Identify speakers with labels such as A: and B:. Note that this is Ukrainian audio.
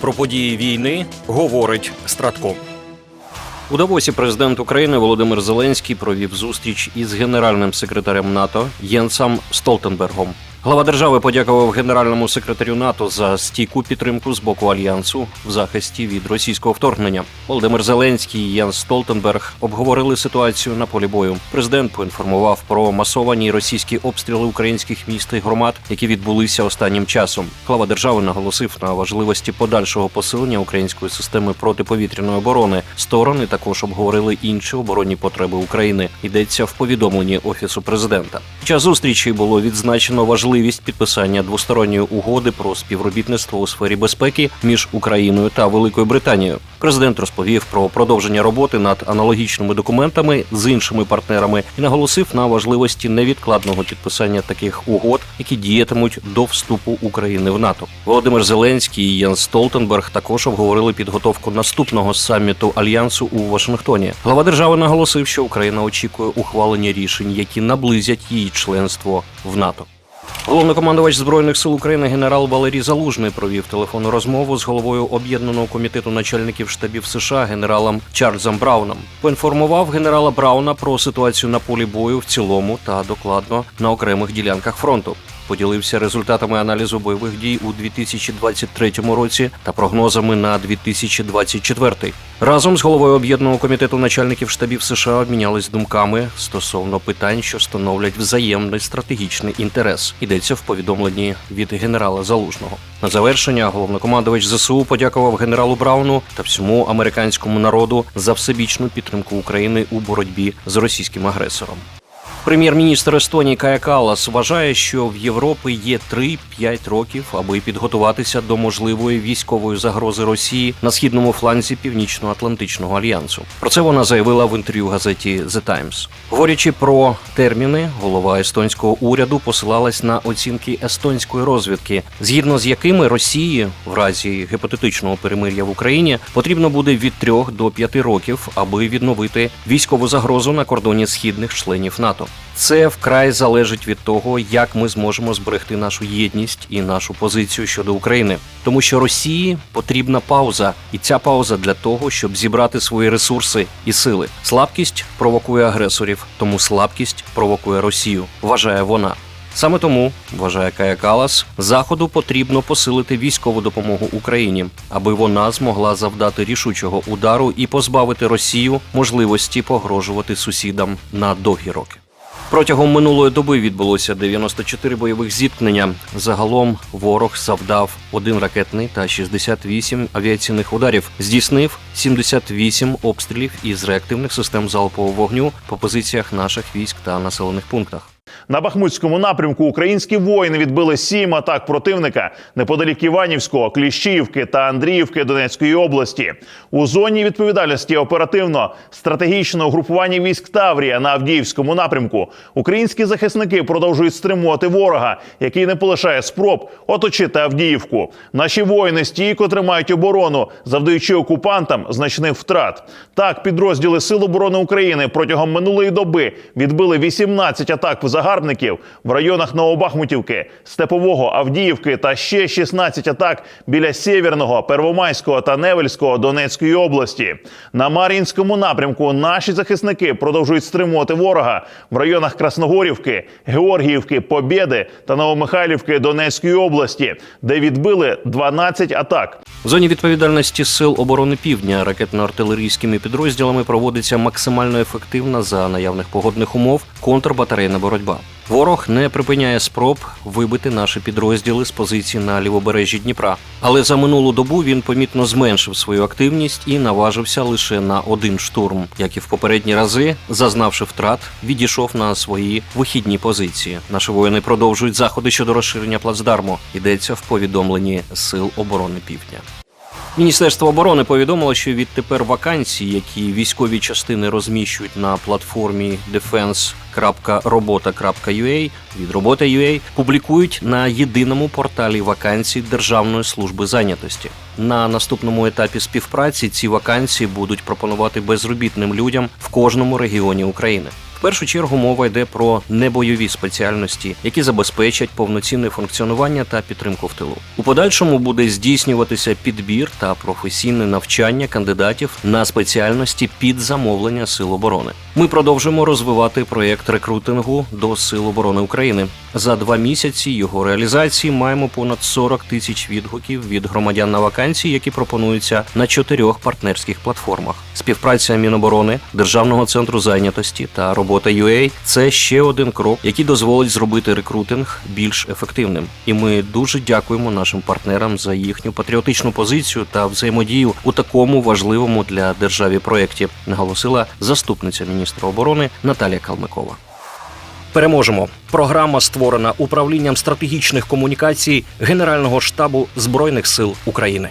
A: Про події війни говорить Стратко. У Давосі президент України Володимир Зеленський провів зустріч із генеральним секретарем НАТО Єнсом Столтенбергом. Глава держави подякував генеральному секретарю НАТО за стійку підтримку з боку альянсу в захисті від російського вторгнення. Володимир Зеленський і Єнс Столтенберг обговорили ситуацію на полі бою. Президент поінформував про масовані російські обстріли українських міст і громад, які відбулися останнім часом. Глава держави наголосив на важливості подальшого посилення української системи протиповітряної оборони. Сторони також обговорили інші оборонні потреби України. Йдеться в повідомленні офісу президента. Час зустрічі було відзначено важливість підписання двосторонньої угоди про співробітництво у сфері безпеки між Україною та Великою Британією. Президент розповів про продовження роботи над аналогічними документами з іншими партнерами і наголосив на важливості невідкладного підписання таких угод, які діятимуть до вступу України в НАТО. Володимир Зеленський і Єнс Столтенберг також обговорили підготовку наступного саміту альянсу у Вашингтоні. Глава держави наголосив, що Україна очікує ухвалення рішень, які наблизять її членство в НАТО. Головнокомандувач збройних сил України генерал Валерій Залужний провів телефонну розмову з головою об'єднаного комітету начальників штабів США генералом Чарльзом Брауном. Поінформував генерала Брауна про ситуацію на полі бою в цілому та докладно на окремих ділянках фронту. Поділився результатами аналізу бойових дій у 2023 році та прогнозами на 2024. Разом з головою об'єднаного комітету начальників штабів США обмінялись думками стосовно питань, що становлять взаємний стратегічний інтерес. Йдеться в повідомленні від генерала Залужного. На завершення головнокомандувач ЗСУ подякував генералу Брауну та всьому американському народу за всебічну підтримку України у боротьбі з російським агресором. Прем'єр-міністр Естонії Кая Калас вважає, що в Європі є 3-5 років, аби підготуватися до можливої військової загрози Росії на східному фланзі Північно-Атлантичного альянсу. Про це вона заявила в інтерв'ю газеті The Times. Говорячи про терміни, голова естонського уряду посилалась на оцінки естонської розвідки, згідно з якими Росії в разі гіпотетичного перемир'я в Україні потрібно буде від 3 до 5 років, аби відновити військову загрозу на кордоні східних членів НАТО. Це вкрай залежить від того, як ми зможемо зберегти нашу єдність і нашу позицію щодо України, тому що Росії потрібна пауза, і ця пауза для того, щоб зібрати свої ресурси і сили. Слабкість провокує агресорів, тому слабкість провокує Росію. Вважає вона. Саме тому вважає Кая Калас, заходу потрібно посилити військову допомогу Україні, аби вона змогла завдати рішучого удару і позбавити Росію можливості погрожувати сусідам на довгі роки. Протягом минулої доби відбулося 94 бойових зіткнення. Загалом ворог завдав один ракетний та 68 авіаційних ударів. Здійснив 78 обстрілів із реактивних систем залпового вогню по позиціях наших військ та населених пунктах.
B: На Бахмутському напрямку українські воїни відбили сім атак противника неподалік Іванівського, Кліщіївки та Андріївки Донецької області. У зоні відповідальності оперативно стратегічного групування військ Таврія на Авдіївському напрямку. Українські захисники продовжують стримувати ворога, який не полишає спроб оточити Авдіївку. Наші воїни стійко тримають оборону, завдаючи окупантам значних втрат. Так, підрозділи Сил оборони України протягом минулої доби відбили 18 атак в загарбників в районах Новобахмутівки, Степового, Авдіївки та ще 16 атак біля Сєвєрного, Первомайського та Невельського Донецької області. На Мар'їнському напрямку наші захисники продовжують стримувати ворога в районах Красногорівки, Георгіївки, Побєди та Новомихайлівки Донецької області, де відбили 12 атак.
A: В зоні відповідальності сил оборони півдня ракетно-артилерійськими підрозділами проводиться максимально ефективна за наявних погодних умов контрбатарейна боротьба. Ворог не припиняє спроб вибити наші підрозділи з позицій на лівобережжі Дніпра. Але за минулу добу він помітно зменшив свою активність і наважився лише на один штурм. Як і в попередні рази, зазнавши втрат, відійшов на свої вихідні позиції. Наші воїни продовжують заходи щодо розширення плацдарму. Йдеться в повідомленні Сил оборони Півдня. Міністерство оборони повідомило, що відтепер вакансії, які військові частини розміщують на платформі defense.robota.ua від робота.ua, публікують на єдиному порталі вакансій Державної служби зайнятості. На наступному етапі співпраці ці вакансії будуть пропонувати безробітним людям в кожному регіоні України. Першу чергу мова йде про небойові спеціальності, які забезпечать повноцінне функціонування та підтримку в тилу. У подальшому буде здійснюватися підбір та професійне навчання кандидатів на спеціальності під замовлення сил оборони. Ми продовжуємо розвивати проєкт рекрутингу до сил оборони України. За два місяці його реалізації маємо понад 40 тисяч відгуків від громадян на вакансії, які пропонуються на чотирьох партнерських платформах. Співпраця Міноборони, Державного центру зайнятості та робота UA – це ще один крок, який дозволить зробити рекрутинг більш ефективним. І ми дуже дякуємо нашим партнерам за їхню патріотичну позицію та взаємодію у такому важливому для держави проєкті, наголосила заступниця міністра оборони Наталія Калмикова. Переможемо. Програма створена управлінням стратегічних комунікацій Генерального штабу Збройних сил України.